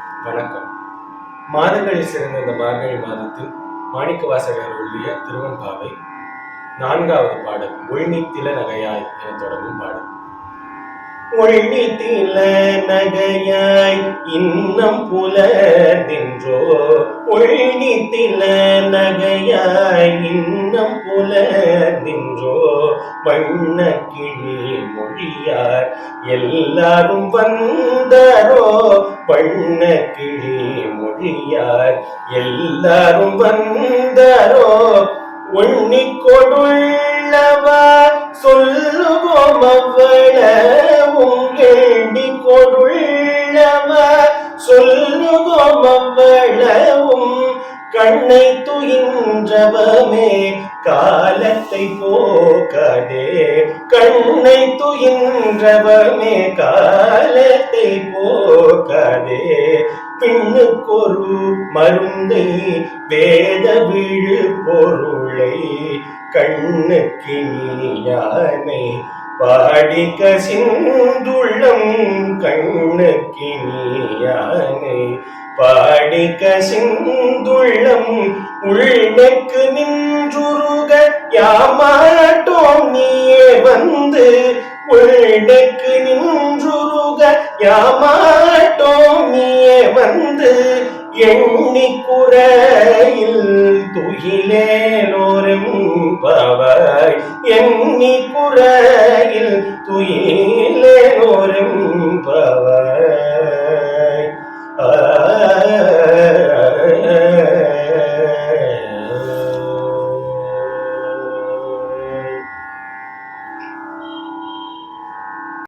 வணக்கம். மாதங்களில் சிறந்த இந்த மார்கழி மாதத்தில் மாணிக்க வாசகர் எழுதிய திருவன்பாவை நான்காவது பாடல் ஒழிநீத்தில நகையாய் என தொடங்கும் பாடல். ஒழித்தில நகையாய் இன்னம் புலர்கின்றோ ஒழித்தில நகையாய் இன்னம் புலர்கின்றோ வண்ண கிளி மொழியார் எல்லாரும் வந்தாரோ? வண்ண கிளி மொழியார் எல்லாரும் வந்தாரோ? ஒண்ணி கொடுள்ளவா சொல்லுவோம் பொருளம உங்கெண்ணி அவ்வளவும் கண்ணை துயின்றவமே காலத்தை போக்கடே. கண்ணை துயின்றவமே காலத்தை போக்கடே. பின்னுக்கொரு மருந்தை வேத விழு பொருளை கண்ணுக்கு நீயானை பாடி சிந்துள்ளம் கண்ணுக்கு நீயானே பாடி சிந்துள்ளம் உள்ளக்கு நின்றுருக. யாமாட்டோம் நீயே வந்து. உள்ளக்கு நின்றுருக. யாமாட்டோம் நீயே வந்து. எண்ணி குறையில் துயிலேலோரும் பவாய் எண்ணி குறையில் துயில்